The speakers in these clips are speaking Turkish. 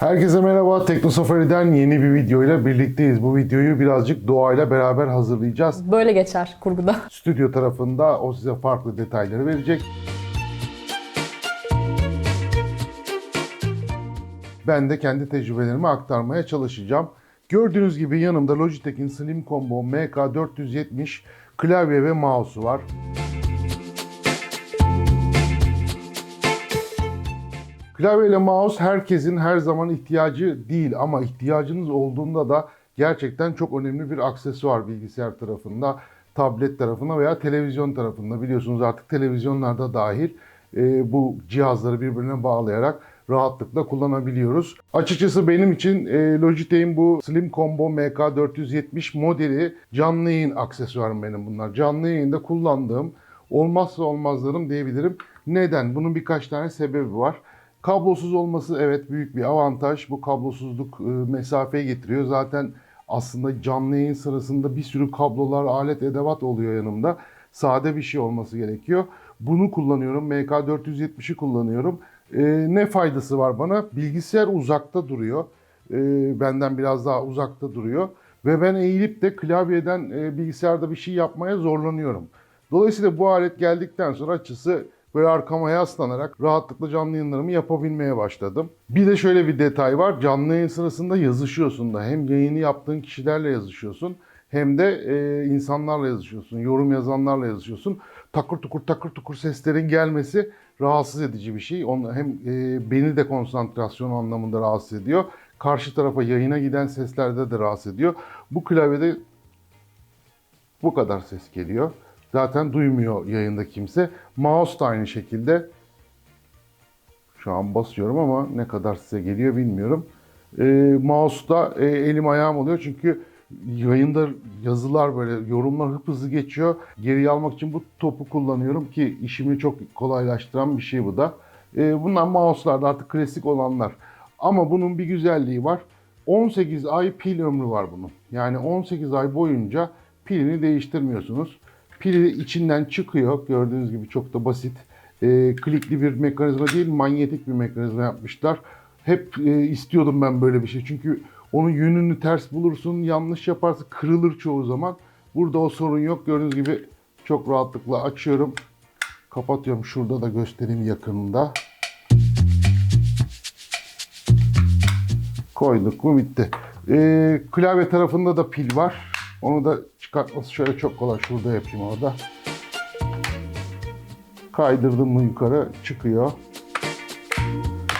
Herkese merhaba. Tekno Safari'den yeni bir videoyla birlikteyiz. Bu videoyu birazcık doğayla beraber hazırlayacağız. Böyle geçer kurguda. Stüdyo tarafında o size farklı detayları verecek. Ben de kendi tecrübelerimi aktarmaya çalışacağım. Gördüğünüz gibi yanımda Logitech'in Slim Combo MK470 klavye ve mouse'u var. Klavye ile mouse herkesin her zaman ihtiyacı değil ama ihtiyacınız olduğunda da gerçekten çok önemli bir aksesuar bilgisayar tarafında, tablet tarafında veya televizyon tarafında. Biliyorsunuz artık televizyonlarda dahil e, bu cihazları birbirine bağlayarak rahatlıkla kullanabiliyoruz. Açıkçası benim için e, Logitech'in bu Slim Combo MK470 modeli canlı yayın aksesuarım benim bunlar. Canlı yayında kullandığım olmazsa olmazlarım diyebilirim. Neden? Bunun birkaç tane sebebi var. Kablosuz olması evet büyük bir avantaj. Bu kablosuzluk e, mesafeyi getiriyor. Zaten aslında canlı yayın sırasında bir sürü kablolar, alet, edevat oluyor yanımda. Sade bir şey olması gerekiyor. Bunu kullanıyorum. MK470'i kullanıyorum. E, ne faydası var bana? Bilgisayar uzakta duruyor. E, benden biraz daha uzakta duruyor. Ve ben eğilip de klavyeden e, bilgisayarda bir şey yapmaya zorlanıyorum. Dolayısıyla bu alet geldikten sonra açısı böyle arkama yaslanarak rahatlıkla canlı yayınlarımı yapabilmeye başladım. Bir de şöyle bir detay var. Canlı yayın sırasında yazışıyorsun da. Hem yayını yaptığın kişilerle yazışıyorsun hem de e, insanlarla yazışıyorsun. Yorum yazanlarla yazışıyorsun. Takır tukur takır tukur seslerin gelmesi rahatsız edici bir şey. Onu, hem e, beni de konsantrasyon anlamında rahatsız ediyor. Karşı tarafa yayına giden seslerde de rahatsız ediyor. Bu klavyede bu kadar ses geliyor. Zaten duymuyor yayında kimse. Mouse da aynı şekilde. Şu an basıyorum ama ne kadar size geliyor bilmiyorum. E, mouse'da e, elim ayağım oluyor çünkü yayında yazılar böyle yorumlar hıp hızlı geçiyor. Geriye almak için bu topu kullanıyorum ki işimi çok kolaylaştıran bir şey bu da. E, bunlar mouse'larda artık klasik olanlar. Ama bunun bir güzelliği var. 18 ay pil ömrü var bunun. Yani 18 ay boyunca pilini değiştirmiyorsunuz. Pili içinden çıkıyor. Gördüğünüz gibi çok da basit. E, klikli bir mekanizma değil, manyetik bir mekanizma yapmışlar. Hep e, istiyordum ben böyle bir şey. Çünkü onun yönünü ters bulursun, yanlış yaparsın, kırılır çoğu zaman. Burada o sorun yok. Gördüğünüz gibi çok rahatlıkla açıyorum. Kapatıyorum. Şurada da göstereyim yakınında. Koyduk mu bitti. E, klavye tarafında da pil var. Onu da çıkartması şöyle çok kolay. Şurada yapayım orada. Kaydırdım mı yukarı çıkıyor.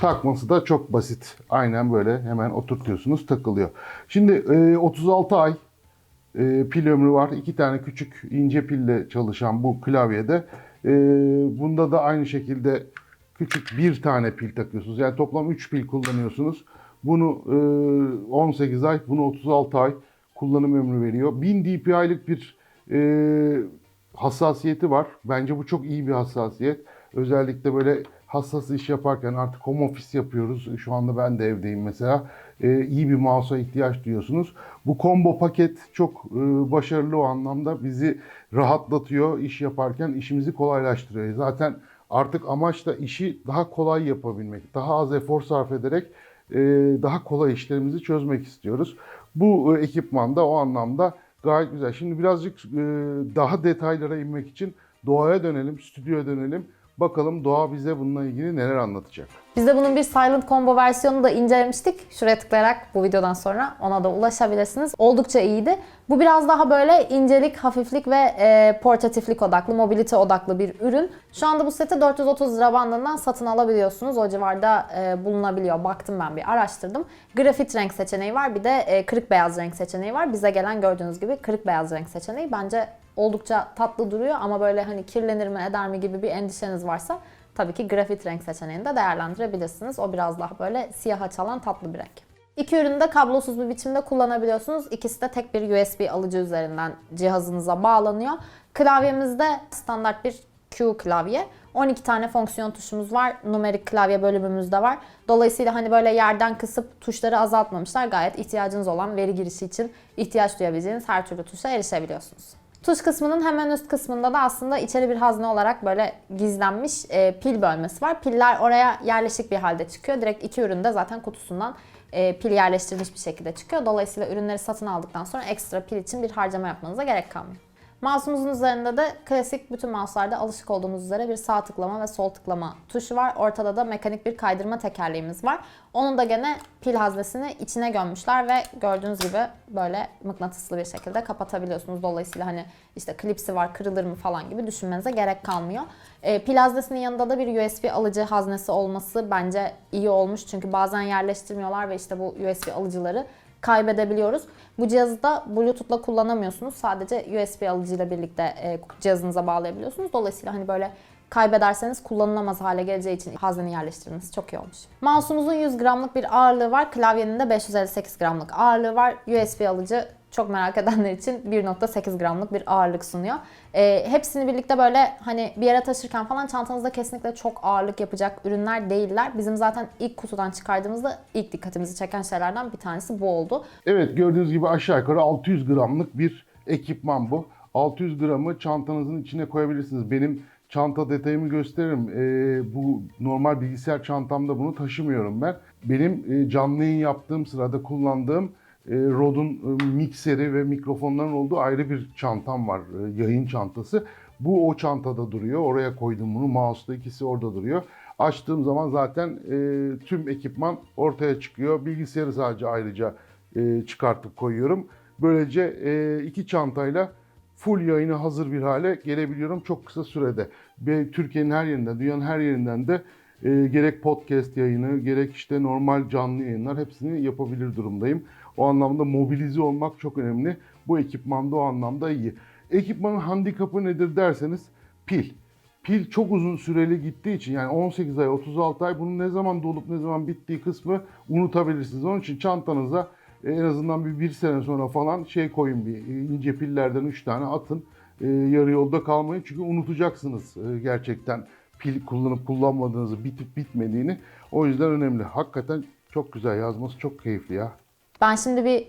Takması da çok basit. Aynen böyle hemen oturtuyorsunuz takılıyor. Şimdi e, 36 ay e, pil ömrü var. İki tane küçük ince pille çalışan bu klavyede. E, bunda da aynı şekilde küçük bir tane pil takıyorsunuz. Yani toplam 3 pil kullanıyorsunuz. Bunu e, 18 ay, bunu 36 ay kullanım ömrü veriyor. 1000 dpi'lik bir e, hassasiyeti var. Bence bu çok iyi bir hassasiyet. Özellikle böyle hassas iş yaparken artık home office yapıyoruz. Şu anda ben de evdeyim mesela. E, iyi bir mouse'a ihtiyaç duyuyorsunuz. Bu combo paket çok e, başarılı o anlamda. Bizi rahatlatıyor iş yaparken işimizi kolaylaştırıyor. Zaten artık amaç da işi daha kolay yapabilmek. Daha az efor sarf ederek e, daha kolay işlerimizi çözmek istiyoruz. Bu e, ekipman da o anlamda gayet güzel. Şimdi birazcık e, daha detaylara inmek için doğaya dönelim, stüdyoya dönelim. Bakalım doğa bize bununla ilgili neler anlatacak. Biz de bunun bir Silent Combo versiyonunu da incelemiştik. Şuraya tıklayarak bu videodan sonra ona da ulaşabilirsiniz. Oldukça iyiydi. Bu biraz daha böyle incelik, hafiflik ve e, portatiflik odaklı, mobilite odaklı bir ürün. Şu anda bu seti 430 lira bandından satın alabiliyorsunuz. O civarda e, bulunabiliyor. Baktım ben bir araştırdım. Grafit renk seçeneği var. Bir de e, kırık beyaz renk seçeneği var. Bize gelen gördüğünüz gibi kırık beyaz renk seçeneği bence oldukça tatlı duruyor ama böyle hani kirlenir mi eder mi gibi bir endişeniz varsa tabii ki grafit renk seçeneğini de değerlendirebilirsiniz. O biraz daha böyle siyaha çalan tatlı bir renk. İki ürünü de kablosuz bir biçimde kullanabiliyorsunuz. İkisi de tek bir USB alıcı üzerinden cihazınıza bağlanıyor. Klavyemizde standart bir Q klavye. 12 tane fonksiyon tuşumuz var. Numerik klavye bölümümüz de var. Dolayısıyla hani böyle yerden kısıp tuşları azaltmamışlar. Gayet ihtiyacınız olan veri girişi için ihtiyaç duyabileceğiniz her türlü tuşa erişebiliyorsunuz. Tuş kısmının hemen üst kısmında da aslında içeri bir hazne olarak böyle gizlenmiş e, pil bölmesi var. Piller oraya yerleşik bir halde çıkıyor. Direkt iki ürün de zaten kutusundan e, pil yerleştirilmiş bir şekilde çıkıyor. Dolayısıyla ürünleri satın aldıktan sonra ekstra pil için bir harcama yapmanıza gerek kalmıyor. Mouse'umuzun üzerinde de klasik bütün mouse'larda alışık olduğumuz üzere bir sağ tıklama ve sol tıklama tuşu var. Ortada da mekanik bir kaydırma tekerleğimiz var. Onun da gene pil haznesini içine gömmüşler ve gördüğünüz gibi böyle mıknatıslı bir şekilde kapatabiliyorsunuz. Dolayısıyla hani işte klipsi var kırılır mı falan gibi düşünmenize gerek kalmıyor. E, pil haznesinin yanında da bir USB alıcı haznesi olması bence iyi olmuş. Çünkü bazen yerleştirmiyorlar ve işte bu USB alıcıları kaybedebiliyoruz. Bu cihazı da Bluetooth'la kullanamıyorsunuz. Sadece USB alıcıyla birlikte e, cihazınıza bağlayabiliyorsunuz. Dolayısıyla hani böyle kaybederseniz kullanılamaz hale geleceği için haznenin yerleştirilmesi çok iyi olmuş. Mouse'umuzun 100 gramlık bir ağırlığı var. Klavyenin de 558 gramlık ağırlığı var. USB alıcı çok merak edenler için 1.8 gramlık bir ağırlık sunuyor. E, hepsini birlikte böyle hani bir yere taşırken falan çantanızda kesinlikle çok ağırlık yapacak ürünler değiller. Bizim zaten ilk kutudan çıkardığımızda ilk dikkatimizi çeken şeylerden bir tanesi bu oldu. Evet gördüğünüz gibi aşağı yukarı 600 gramlık bir ekipman bu. 600 gramı çantanızın içine koyabilirsiniz. Benim çanta detayımı gösteririm. Ee, bu normal bilgisayar çantamda bunu taşımıyorum ben. Benim e, canlı yayın yaptığım sırada kullandığım e, Rode'un e, mikseri ve mikrofonların olduğu ayrı bir çantam var. e, yayın çantası. Bu o çantada duruyor. Oraya koydum bunu. Mouse'da ikisi orada duruyor. Açtığım zaman zaten e, tüm ekipman ortaya çıkıyor. Bilgisayarı sadece ayrıca e, çıkartıp koyuyorum. Böylece e, iki çantayla full yayına hazır bir hale gelebiliyorum çok kısa sürede. Ve Türkiye'nin her yerinden, dünyanın her yerinden de e, gerek podcast yayını, gerek işte normal canlı yayınlar hepsini yapabilir durumdayım. O anlamda mobilize olmak çok önemli. Bu ekipman da o anlamda iyi. Ekipmanın handikapı nedir derseniz pil. Pil çok uzun süreli gittiği için yani 18 ay, 36 ay bunun ne zaman dolup ne zaman bittiği kısmı unutabilirsiniz. Onun için çantanıza e, en azından bir, bir sene sonra falan şey koyun bir e, ince pillerden 3 tane atın. E, yarı yolda kalmayın çünkü unutacaksınız gerçekten pil kullanıp kullanmadığınızı bitip bitmediğini. O yüzden önemli. Hakikaten çok güzel yazması çok keyifli ya. Ben şimdi bir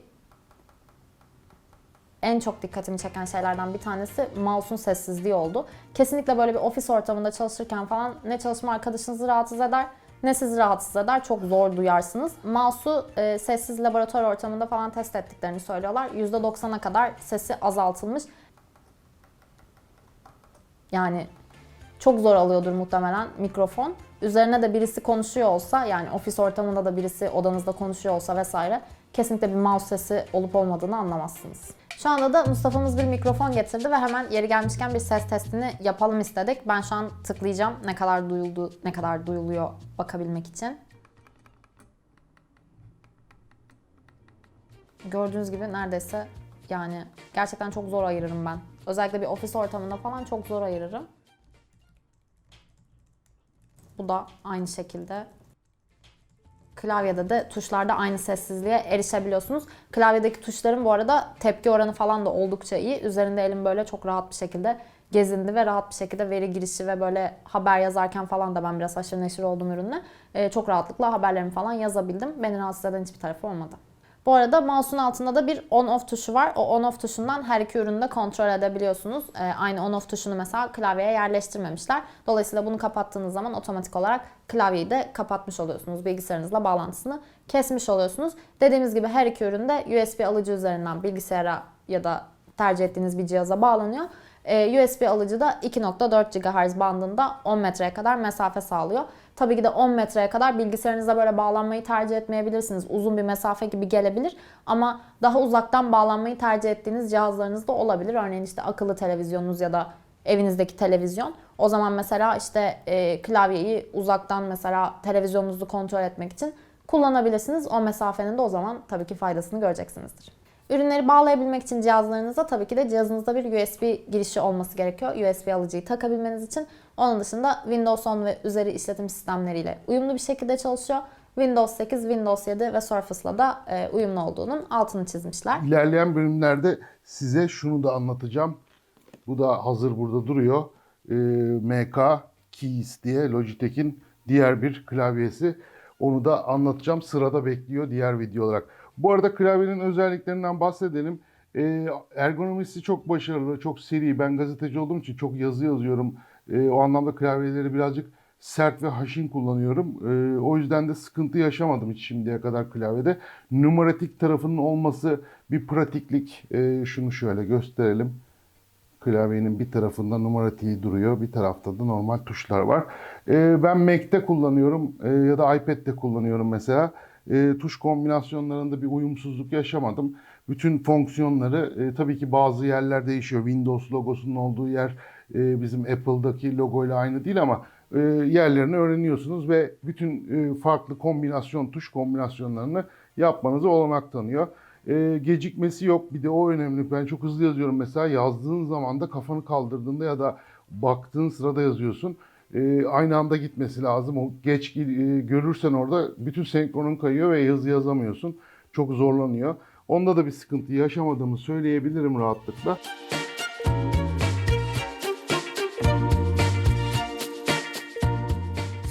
en çok dikkatimi çeken şeylerden bir tanesi mouse'un sessizliği oldu. Kesinlikle böyle bir ofis ortamında çalışırken falan ne çalışma arkadaşınızı rahatsız eder ne sizi rahatsız eder. Çok zor duyarsınız. Mouse'u e, sessiz laboratuvar ortamında falan test ettiklerini söylüyorlar. %90'a kadar sesi azaltılmış. Yani çok zor alıyordur muhtemelen mikrofon. Üzerine de birisi konuşuyor olsa yani ofis ortamında da birisi odanızda konuşuyor olsa vesaire kesinlikle bir mouse sesi olup olmadığını anlamazsınız. Şu anda da Mustafa'mız bir mikrofon getirdi ve hemen yeri gelmişken bir ses testini yapalım istedik. Ben şu an tıklayacağım ne kadar duyuldu, ne kadar duyuluyor bakabilmek için. Gördüğünüz gibi neredeyse yani gerçekten çok zor ayırırım ben. Özellikle bir ofis ortamında falan çok zor ayırırım. Bu da aynı şekilde. Klavyede de tuşlarda aynı sessizliğe erişebiliyorsunuz. Klavyedeki tuşların bu arada tepki oranı falan da oldukça iyi. Üzerinde elim böyle çok rahat bir şekilde gezindi ve rahat bir şekilde veri girişi ve böyle haber yazarken falan da ben biraz haşır neşir oldum ürünle. Ee, çok rahatlıkla haberlerimi falan yazabildim. Beni rahatsız eden hiçbir tarafı olmadı. Bu arada mouse'un altında da bir on-off tuşu var. O on-off tuşundan her iki ürünü de kontrol edebiliyorsunuz. Ee, aynı on-off tuşunu mesela klavyeye yerleştirmemişler. Dolayısıyla bunu kapattığınız zaman otomatik olarak klavyeyi de kapatmış oluyorsunuz. Bilgisayarınızla bağlantısını kesmiş oluyorsunuz. Dediğimiz gibi her iki ürün de USB alıcı üzerinden bilgisayara ya da tercih ettiğiniz bir cihaza bağlanıyor. Ee, USB alıcı da 2.4 GHz bandında 10 metreye kadar mesafe sağlıyor. Tabii ki de 10 metreye kadar bilgisayarınıza böyle bağlanmayı tercih etmeyebilirsiniz. Uzun bir mesafe gibi gelebilir ama daha uzaktan bağlanmayı tercih ettiğiniz cihazlarınız da olabilir. Örneğin işte akıllı televizyonunuz ya da evinizdeki televizyon. O zaman mesela işte e, klavyeyi uzaktan mesela televizyonunuzu kontrol etmek için kullanabilirsiniz. O mesafenin de o zaman tabii ki faydasını göreceksinizdir. Ürünleri bağlayabilmek için cihazlarınıza tabii ki de cihazınızda bir USB girişi olması gerekiyor. USB alıcıyı takabilmeniz için. Onun dışında Windows 10 ve üzeri işletim sistemleriyle uyumlu bir şekilde çalışıyor. Windows 8, Windows 7 ve Surface'la da e, uyumlu olduğunun altını çizmişler. İlerleyen bölümlerde size şunu da anlatacağım. Bu da hazır burada duruyor. Ee, MK Keys diye Logitech'in diğer bir klavyesi. Onu da anlatacağım. Sırada bekliyor diğer video olarak. Bu arada klavyenin özelliklerinden bahsedelim. E, ergonomisi çok başarılı, çok seri. Ben gazeteci olduğum için çok yazı yazıyorum. E, o anlamda klavyeleri birazcık sert ve haşin kullanıyorum. E, o yüzden de sıkıntı yaşamadım hiç şimdiye kadar klavyede. Numaratik tarafının olması bir pratiklik. E, şunu şöyle gösterelim. Klavyenin bir tarafında numaratiği duruyor, bir tarafta da normal tuşlar var. E, ben Mac'te kullanıyorum e, ya da iPad'de kullanıyorum mesela. E, tuş kombinasyonlarında bir uyumsuzluk yaşamadım. Bütün fonksiyonları e, tabii ki bazı yerler değişiyor. Windows logosunun olduğu yer e, bizim Apple'daki logoyla aynı değil ama e, yerlerini öğreniyorsunuz ve bütün e, farklı kombinasyon tuş kombinasyonlarını yapmanıza olanak tanıyor. E, gecikmesi yok. Bir de o önemli. Ben çok hızlı yazıyorum mesela. Yazdığın zaman da kafanı kaldırdığında ya da baktığın sırada yazıyorsun. E, aynı anda gitmesi lazım. O geç e, görürsen orada bütün senkronun kayıyor ve hızlı yazamıyorsun. Çok zorlanıyor. Onda da bir sıkıntı yaşamadığımı söyleyebilirim rahatlıkla.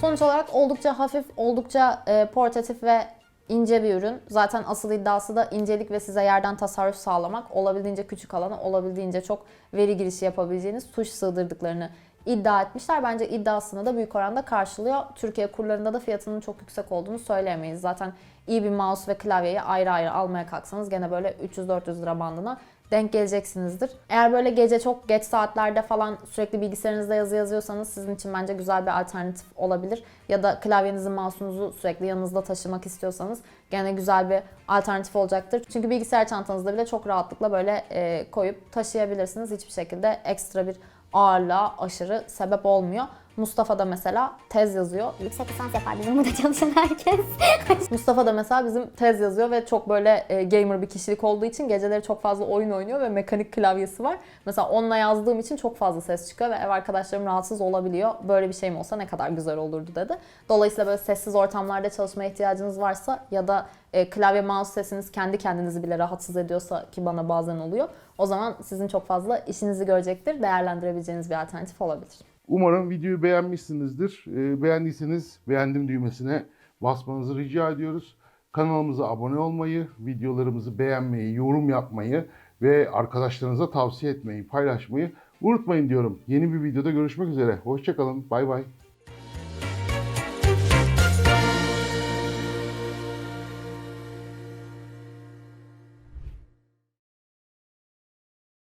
Sonuç olarak oldukça hafif, oldukça e, portatif ve ince bir ürün. Zaten asıl iddiası da incelik ve size yerden tasarruf sağlamak. Olabildiğince küçük alana, olabildiğince çok veri girişi yapabileceğiniz tuş sığdırdıklarını iddia etmişler. Bence iddiasını da büyük oranda karşılıyor. Türkiye kurlarında da fiyatının çok yüksek olduğunu söyleyemeyiz. Zaten iyi bir mouse ve klavyeyi ayrı ayrı almaya kalksanız gene böyle 300-400 lira bandına denk geleceksinizdir. Eğer böyle gece çok geç saatlerde falan sürekli bilgisayarınızda yazı yazıyorsanız sizin için bence güzel bir alternatif olabilir. Ya da klavyenizi, mouse'unuzu sürekli yanınızda taşımak istiyorsanız gene güzel bir alternatif olacaktır. Çünkü bilgisayar çantanızda bile çok rahatlıkla böyle e, koyup taşıyabilirsiniz. Hiçbir şekilde ekstra bir ağırlığa aşırı sebep olmuyor. Mustafa da mesela tez yazıyor. Yüksek lisans yapar bizim burada çalışan herkes. Mustafa da mesela bizim tez yazıyor ve çok böyle e, gamer bir kişilik olduğu için geceleri çok fazla oyun oynuyor ve mekanik klavyesi var. Mesela onunla yazdığım için çok fazla ses çıkıyor ve ev arkadaşlarım rahatsız olabiliyor. Böyle bir şeyim olsa ne kadar güzel olurdu dedi. Dolayısıyla böyle sessiz ortamlarda çalışmaya ihtiyacınız varsa ya da e, klavye mouse sesiniz kendi kendinizi bile rahatsız ediyorsa ki bana bazen oluyor. O zaman sizin çok fazla işinizi görecektir. Değerlendirebileceğiniz bir alternatif olabilir. Umarım videoyu beğenmişsinizdir. Ee, beğendiyseniz beğendim düğmesine basmanızı rica ediyoruz. Kanalımıza abone olmayı, videolarımızı beğenmeyi, yorum yapmayı ve arkadaşlarınıza tavsiye etmeyi, paylaşmayı unutmayın diyorum. Yeni bir videoda görüşmek üzere. Hoşçakalın. Bay bay.